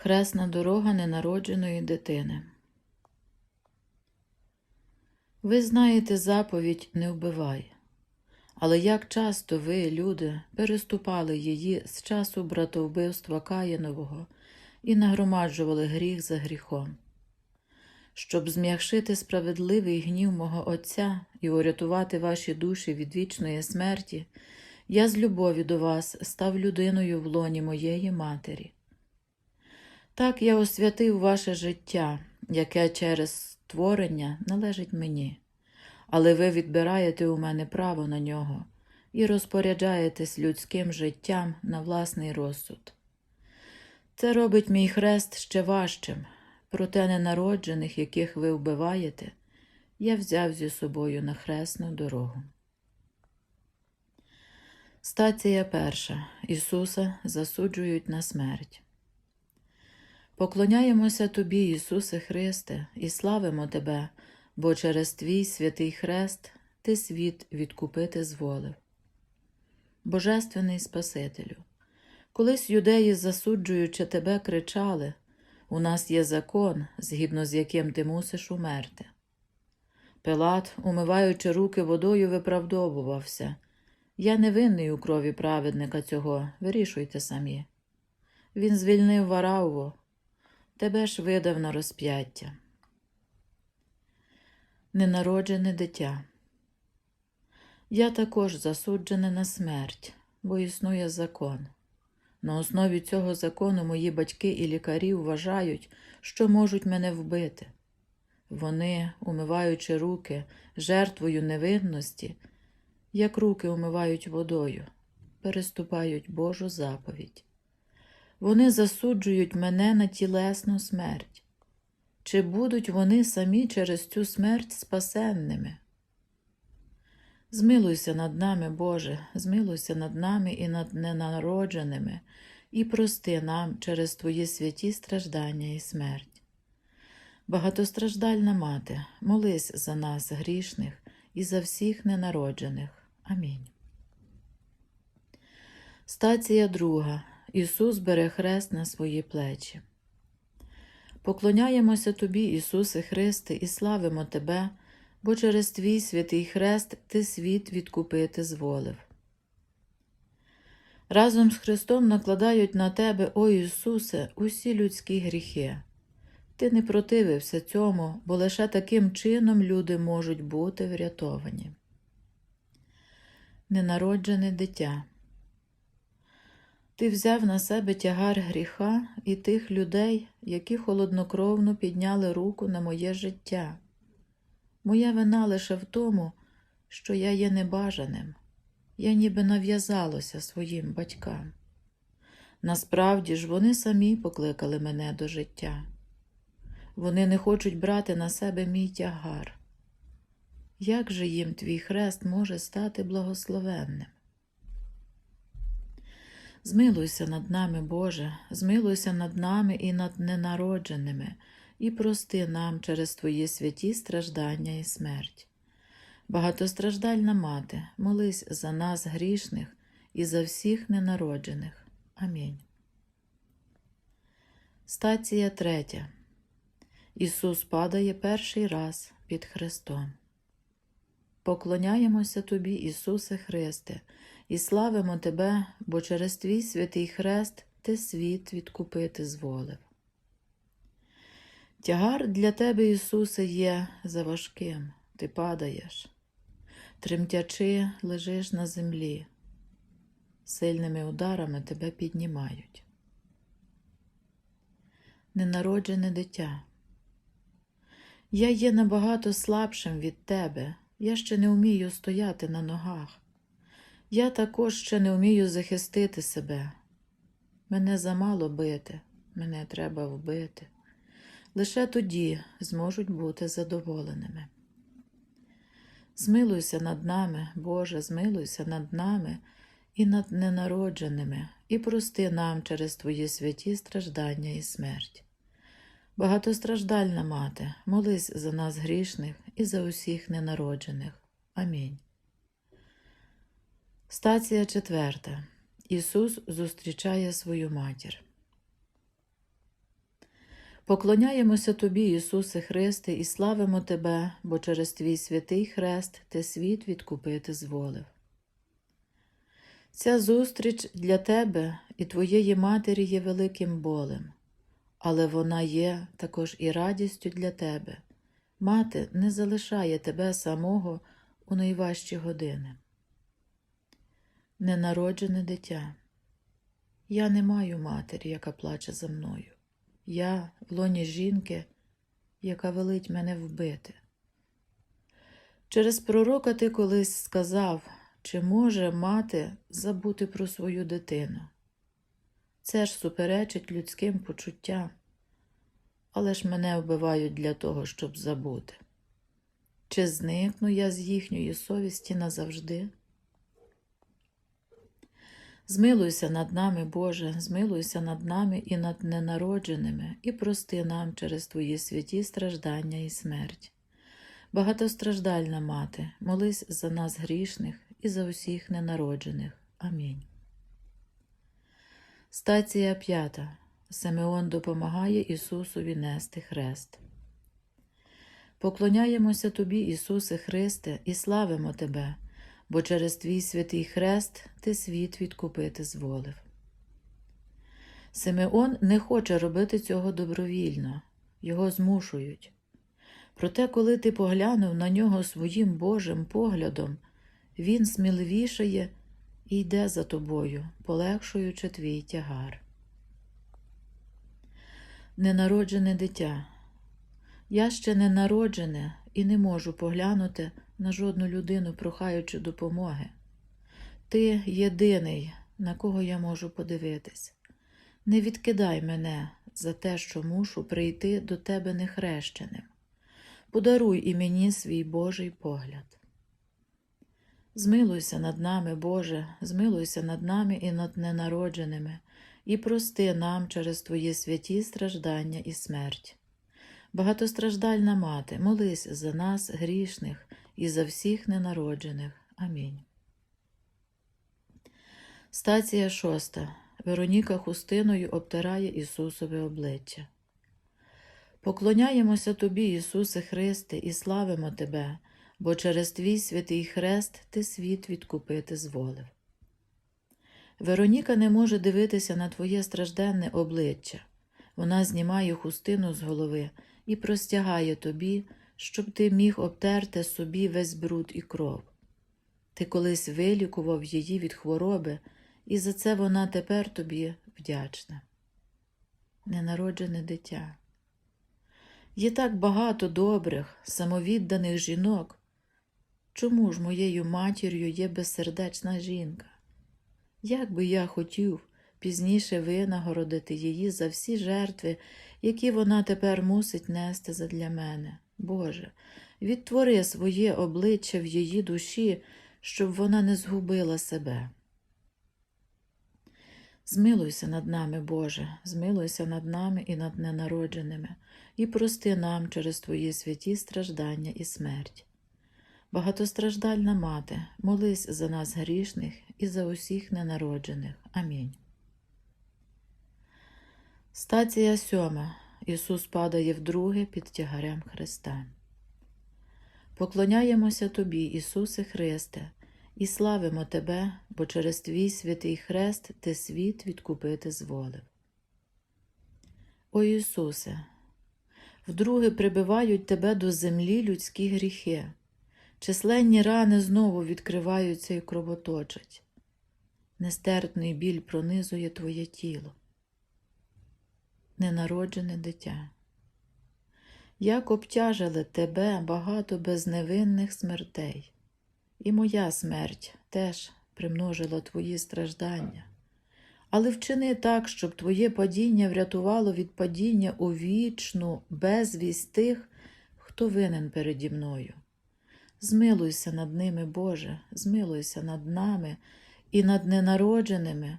Хресна дорога ненародженої дитини. Ви знаєте заповідь не вбивай. Але як часто ви, люди, переступали її з часу братовбивства Каїнового і нагромаджували гріх за гріхом? Щоб зм'якшити справедливий гнів мого Отця і урятувати ваші душі від вічної смерті, я з любові до вас став людиною в лоні моєї матері. Так я освятив ваше життя, яке через створення належить мені, але ви відбираєте у мене право на нього і розпоряджаєтесь людським життям на власний розсуд. Це робить мій хрест ще важчим, проте ненароджених, яких ви вбиваєте, я взяв зі собою на хресну дорогу. Стація перша. Ісуса засуджують на смерть. Поклоняємося Тобі, Ісусе Христе, і славимо Тебе, бо через Твій святий хрест Ти світ відкупити зволив. Божественний Спасителю, колись юдеї, засуджуючи Тебе, кричали У нас є закон, згідно з яким ти мусиш умерти. Пилат, умиваючи руки водою, виправдовувався Я не винний у крові праведника цього, вирішуйте самі. Він звільнив Варавву, тебе ж видав на розп'яття. Ненароджене дитя. Я також засуджене на смерть, бо існує закон. На основі цього закону мої батьки і лікарі вважають, що можуть мене вбити. Вони, умиваючи руки жертвою невинності, як руки умивають водою, переступають Божу заповідь. Вони засуджують мене на тілесну смерть. Чи будуть вони самі через цю смерть спасенними? Змилуйся над нами, Боже, змилуйся над нами і над ненародженими, і прости нам через Твої святі страждання і смерть. Багатостраждальна мати, молись за нас, грішних, і за всіх ненароджених. Амінь. Стація друга. Ісус бере хрест на свої плечі. Поклоняємося Тобі, Ісусе Христе, і славимо Тебе, бо через Твій святий хрест Ти світ відкупити зволив. Разом з Христом накладають на Тебе, о Ісусе, усі людські гріхи. Ти не противився цьому, бо лише таким чином люди можуть бути врятовані. Ненароджене дитя. Ти взяв на себе тягар гріха і тих людей, які холоднокровно підняли руку на моє життя. Моя вина лише в тому, що я є небажаним, я ніби нав'язалося своїм батькам. Насправді ж вони самі покликали мене до життя. Вони не хочуть брати на себе мій тягар. Як же їм твій хрест може стати благословенним? Змилуйся над нами, Боже, змилуйся над нами і над ненародженими, і прости нам через Твої святі страждання і смерть. Багатостраждальна мати, молись за нас грішних і за всіх ненароджених. Амінь. Стація третя. Ісус падає перший раз під Христом. Поклоняємося Тобі, Ісусе Христе, і славимо Тебе, бо через Твій святий хрест Ти світ відкупити зволив. Тягар для Тебе, Ісусе, є заважким, Ти падаєш, тремтячи, лежиш на землі, сильними ударами Тебе піднімають. Ненароджене дитя. Я є набагато слабшим від Тебе, я ще не вмію стояти на ногах. Я також ще не вмію захистити себе. Мене замало бити, мене треба вбити. Лише тоді зможуть бути задоволеними. Змилуйся над нами, Боже, змилуйся над нами і над ненародженими, і прости нам через Твої святі страждання і смерть. Багатостраждальна мати, молись за нас грішних і за усіх ненароджених. Амінь. Стація четверта. Ісус зустрічає свою матір. Поклоняємося Тобі, Ісусе Христе, і славимо Тебе, бо через Твій святий хрест Ти світ відкупити зволив. Ця зустріч для Тебе і Твоєї Матері є великим болем, але вона є також і радістю для Тебе. Мати не залишає Тебе самого у найважчі години. Ненароджене дитя. Я не маю матері, яка плаче за мною. Я в лоні жінки, яка велить мене вбити. Через пророка ти колись сказав, чи може мати забути про свою дитину. Це ж суперечить людським почуттям, але ж мене вбивають для того, щоб забути. Чи зникну я з їхньої совісті назавжди? Змилуйся над нами, Боже, змилуйся над нами і над ненародженими, і прости нам через Твої святі страждання і смерть. Багатостраждальна мати, молись за нас грішних і за усіх ненароджених. Амінь. Стація п'ята. Симеон допомагає Ісусові нести хрест. Поклоняємося Тобі, Ісусе Христе, і славимо Тебе, бо через Твій святий хрест Ти світ відкупити зволив. Симеон не хоче робити цього добровільно, його змушують. Проте, коли ти поглянув на нього своїм Божим поглядом, він сміливішає і йде за тобою, полегшуючи твій тягар. Ненароджене дитя. Я ще не народжене і не можу поглянути на жодну людину, прохаючи допомоги. Ти єдиний, на кого я можу подивитись. Не відкидай мене за те, що мушу прийти до тебе нехрещеним. Подаруй і мені свій Божий погляд. Змилуйся над нами, Боже, змилуйся над нами і над ненародженими, і прости нам через Твої святі страждання і смерть. Багатостраждальна мати, молись за нас, грішних, і за всіх ненароджених. Амінь. Стація шоста. Вероніка хустиною обтирає Ісусове обличчя. Поклоняємося Тобі, Ісусе Христе, і славимо Тебе, бо через Твій святий хрест Ти світ відкупити зволив. Вероніка не може дивитися на Твоє стражденне обличчя. Вона знімає хустину з голови і простягає тобі, щоб ти міг обтерти собі весь бруд і кров. Ти колись вилікував її від хвороби, і за це вона тепер тобі вдячна. Ненароджене дитя. Є так багато добрих, самовідданих жінок. Чому ж моєю матір'ю є безсердечна жінка? Як би я хотів пізніше винагородити її за всі жертви, які вона тепер мусить нести задля мене. Боже, відтвори своє обличчя в її душі, щоб вона не згубила себе. Змилуйся над нами, Боже, змилуйся над нами і над ненародженими, і прости нам через Твої святі страждання і смерть. Багатостраждальна мати, молись за нас грішних і за усіх ненароджених. Амінь. Стація сьома. Ісус падає вдруге під тягарем Христа. Поклоняємося Тобі, Ісусе Христе, і славимо Тебе, бо через Твій святий хрест Ти світ відкупити зволив. О Ісусе, вдруге прибивають Тебе до землі людські гріхи, численні рани знову відкриваються і кровоточать. Нестерпний біль пронизує Твоє тіло ненароджене дитя. Як обтяжили тебе багато безневинних смертей, і моя смерть теж примножила твої страждання. Але вчини так, щоб твоє падіння врятувало від падіння у вічну безвість тих, хто винен переді мною. Змилуйся над ними, Боже, змилуйся над нами і над ненародженими,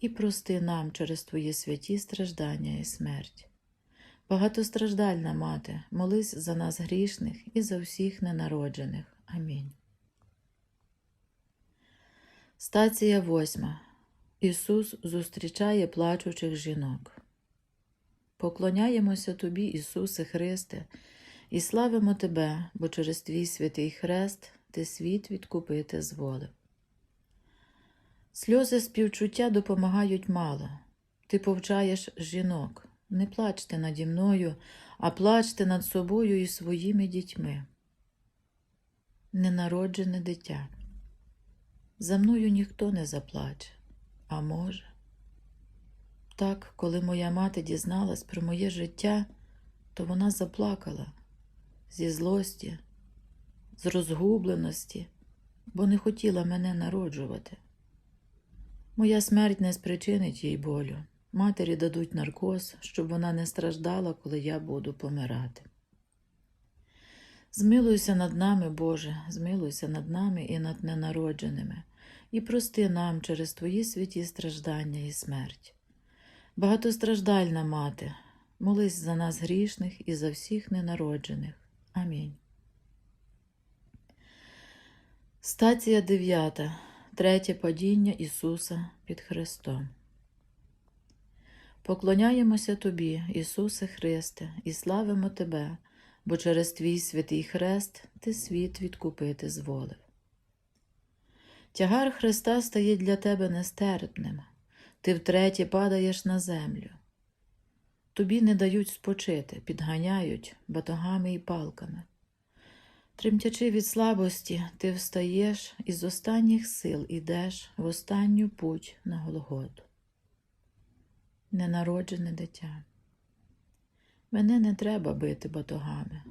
і прости нам через Твої святі страждання і смерть. Багатостраждальна мати, молись за нас грішних і за всіх ненароджених. Амінь. Стація восьма. Ісус зустрічає плачучих жінок. Поклоняємося Тобі, Ісусе Христе, і славимо Тебе, бо через Твій святий хрест Ти світ відкупити зволив. Сльози співчуття допомагають мало. Ти повчаєш жінок. Не плачте наді мною, а плачте над собою і своїми дітьми. Ненароджене дитя. За мною ніхто не заплаче, а може. Так, коли моя мати дізналась про моє життя, то вона заплакала зі злості, з розгубленості, бо не хотіла мене народжувати. Моя смерть не спричинить їй болю. Матері дадуть наркоз, щоб вона не страждала, коли я буду помирати. Змилуйся над нами, Боже, змилуйся над нами і над ненародженими, і прости нам через Твої святі страждання і смерть. Багатостраждальна мати, молись за нас грішних і за всіх ненароджених. Амінь. Стація 9. Третє падіння Ісуса під Христом. Поклоняємося Тобі, Ісусе Христе, і славимо Тебе, бо через Твій святий хрест Ти світ відкупити зволив. Тягар Христа стає для тебе нестерпним, ти втретє падаєш на землю. Тобі не дають спочити, підганяють батогами і палками. Тремтячи від слабості, ти встаєш і з останніх сил ідеш в останню путь на Голготу. Ненароджене дитя. Мене не треба бити батогами,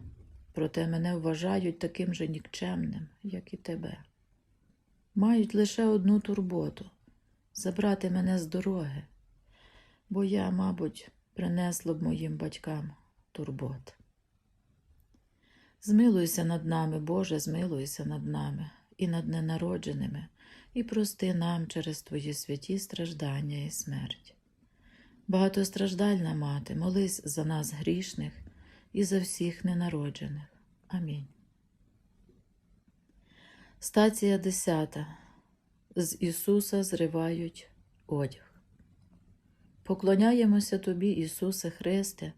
проте мене вважають таким же нікчемним, як і тебе. Мають лише одну турботу забрати мене з дороги, бо я, мабуть, принесла б моїм батькам турбот. Змилуйся над нами, Боже, змилуйся над нами і над ненародженими, і прости нам через Твої святі страждання і смерть. Багатостраждальна мати, молись за нас грішних і за всіх ненароджених. Амінь. Стація 10. З Ісуса зривають одяг. Поклоняємося Тобі, Ісусе Христе,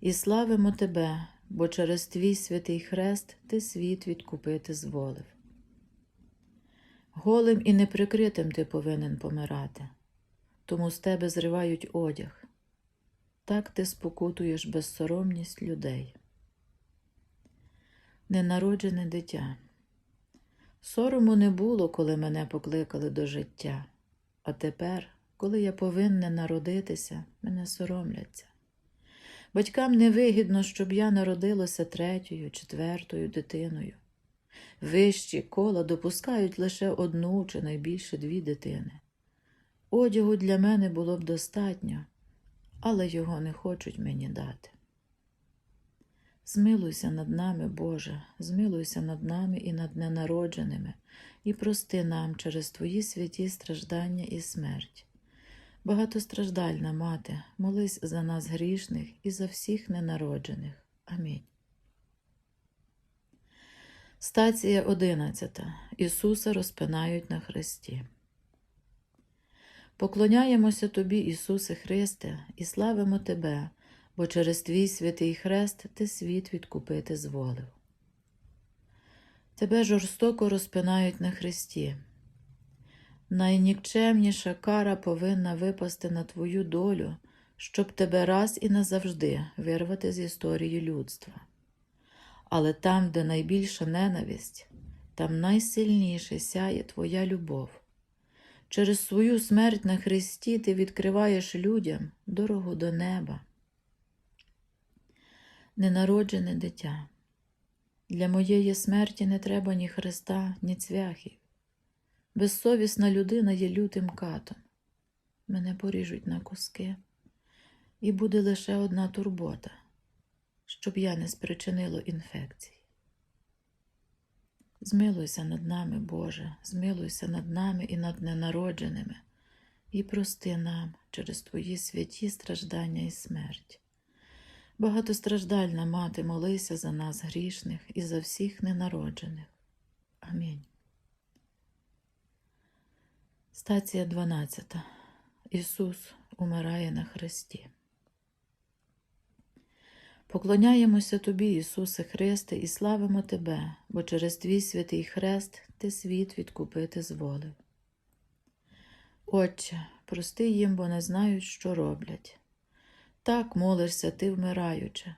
і славимо Тебе, бо через Твій святий хрест Ти світ відкупити зволив. Голим і неприкритим ти повинен помирати, тому з тебе зривають одяг. Так ти спокутуєш безсоромність людей. Ненароджене дитя. Сорому не було, коли мене покликали до життя, а тепер, коли я повинна народитися, мене соромляться. Батькам невигідно, щоб я народилася третьою, четвертою дитиною. Вищі кола допускають лише одну чи найбільше дві дитини. Одягу для мене було б достатньо, але його не хочуть мені дати. Змилуйся над нами, Боже, змилуйся над нами і над ненародженими, і прости нам через Твої святі страждання і смерть. Багатостраждальна мати, молись за нас грішних і за всіх ненароджених. Амінь. Стація 11. Ісуса розпинають на хресті. Поклоняємося Тобі, Ісусе Христе, і славимо Тебе, бо через Твій святий хрест Ти світ відкупити зволив. Тебе жорстоко розпинають на хресті. Найнікчемніша кара повинна випасти на твою долю, щоб тебе раз і назавжди вирвати з історії людства. Але там, де найбільша ненависть, там найсильніше сяє твоя любов. Через свою смерть на Христі ти відкриваєш людям дорогу до неба. Ненароджене дитя. Для моєї смерті не треба ні Христа, ні цвяхів. Безсовісна людина є лютим катом. Мене поріжуть на куски, і буде лише одна турбота, щоб я не спричинило інфекцій. Змилуйся над нами, Боже, змилуйся над нами і над ненародженими, і прости нам через Твої святі страждання і смерть. Багатостраждальна мати, молися за нас грішних і за всіх ненароджених. Амінь. Стація 12. Ісус умирає на хресті. Поклоняємося Тобі, Ісусе Христе, і славимо Тебе, бо через Твій святий хрест Ти світ відкупити зволив. Отче, прости їм, бо не знають, що роблять. Так молишся ти, вмираючи.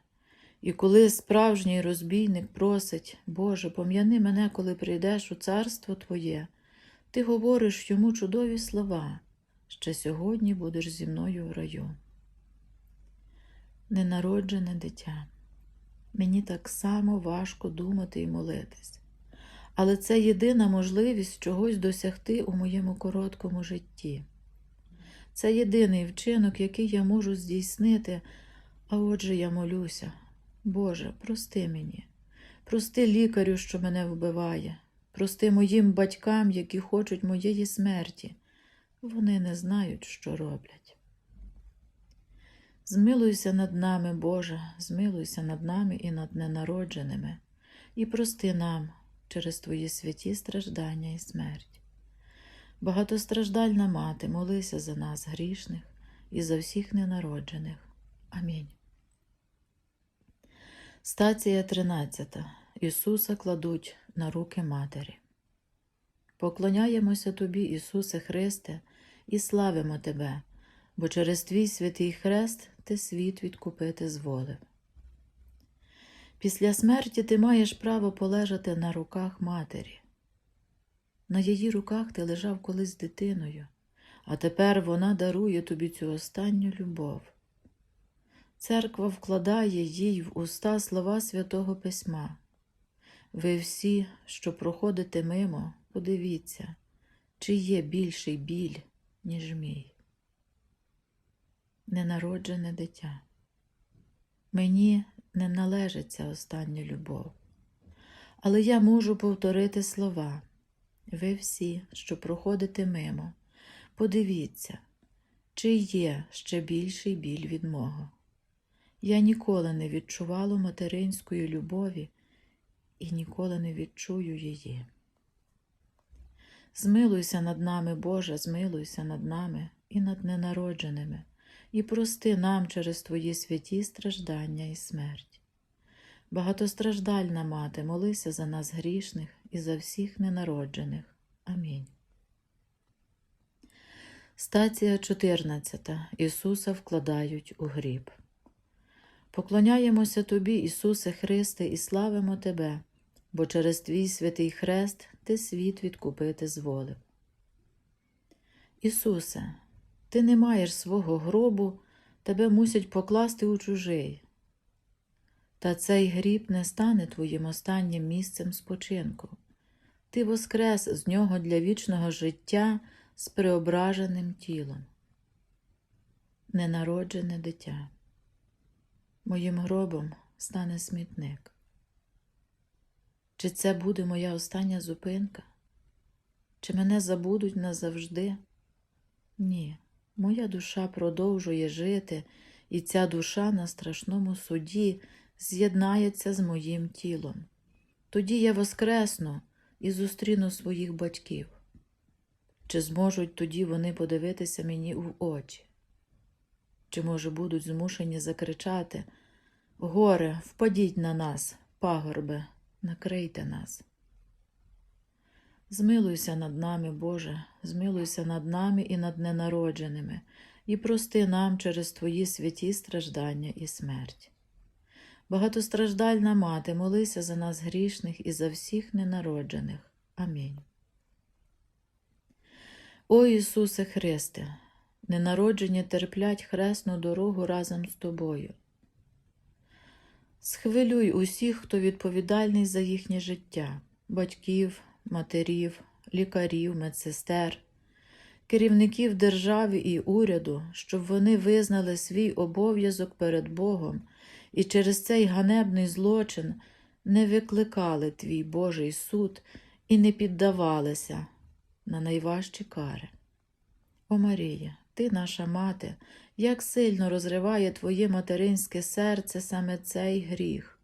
І коли справжній розбійник просить, Боже, пом'яни мене, коли прийдеш у царство Твоє, ти говориш йому чудові слова, ще сьогодні будеш зі мною в раю. Ненароджене дитя. Мені так само важко думати і молитись, але це єдина можливість чогось досягти у моєму короткому житті. Це єдиний вчинок, який я можу здійснити, а отже я молюся. Боже, прости мені, прости лікарю, що мене вбиває, прости моїм батькам, які хочуть моєї смерті. Вони не знають, що роблять. Змилуйся над нами, Боже, змилуйся над нами і над ненародженими, і прости нам через Твої святі страждання і смерть. Багатостраждальна мати, молися за нас, грішних, і за всіх ненароджених. Амінь. Стація 13. Ісуса кладуть на руки Матері. Поклоняємося Тобі, Ісусе Христе, і славимо Тебе, бо через Твій святий хрест Ти світ відкупити зволив. Після смерті ти маєш право полежати на руках Матері. На її руках ти лежав колись дитиною, а тепер вона дарує тобі цю останню любов. Церква вкладає їй в уста слова Святого Письма. Ви всі, що проходите мимо, подивіться, чи є більший біль, ніж мій. Ненароджене дитя. Мені не належить ця остання любов, але я можу повторити слова. Ви всі, що проходите мимо, подивіться, чи є ще більший біль від мого. Я ніколи не відчувала материнської любові і ніколи не відчую її. Змилуйся над нами, Боже, змилуйся над нами і над ненародженими, і прости нам через Твої святі страждання і смерть. Багатостраждальна мати, молися за нас грішних і за всіх ненароджених. Амінь. Стація 14. Ісуса вкладають у гріб. Поклоняємося Тобі, Ісусе Христе, і славимо Тебе, бо через Твій святий хрест Ти світ відкупити зволив. Ісусе, Ти не маєш свого гробу, Тебе мусять покласти у чужий. Та цей гріб не стане Твоїм останнім місцем спочинку. Ти воскрес з нього для вічного життя з преображеним тілом. Ненароджене дитя. Моїм гробом стане смітник. Чи це буде моя остання зупинка? Чи мене забудуть назавжди? Ні, моя душа продовжує жити, і ця душа на страшному суді з'єднається з моїм тілом. Тоді я воскресну і зустріну своїх батьків. Чи зможуть тоді вони подивитися мені в очі? Чи, може, будуть змушені закричати Горе, впадіть на нас, пагорби, накрийте нас. Змилуйся над нами, Боже, змилуйся над нами і над ненародженими, і прости нам через Твої святі страждання і смерть. Багатостраждальна мати, молися за нас грішних і за всіх ненароджених. Амінь. О Ісусе Христе, ненароджені терплять хресну дорогу разом з Тобою. Схвилюй усіх, хто відповідальний за їхнє життя батьків, матерів, лікарів, медсестер, керівників держави і уряду, щоб вони визнали свій обов'язок перед Богом і через цей ганебний злочин не викликали твій Божий суд і не піддавалися на найважчі кари. О Марія, ти наша мати, як сильно розриває твоє материнське серце саме цей гріх.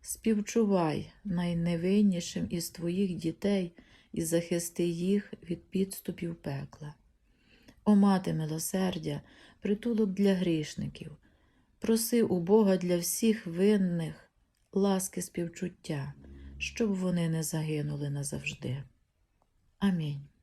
Співчувай найневиннішим із твоїх дітей і захисти їх від підступів пекла. О мати милосердя, притулок для грішників, проси у Бога для всіх винних ласки співчуття, щоб вони не загинули назавжди. Амінь.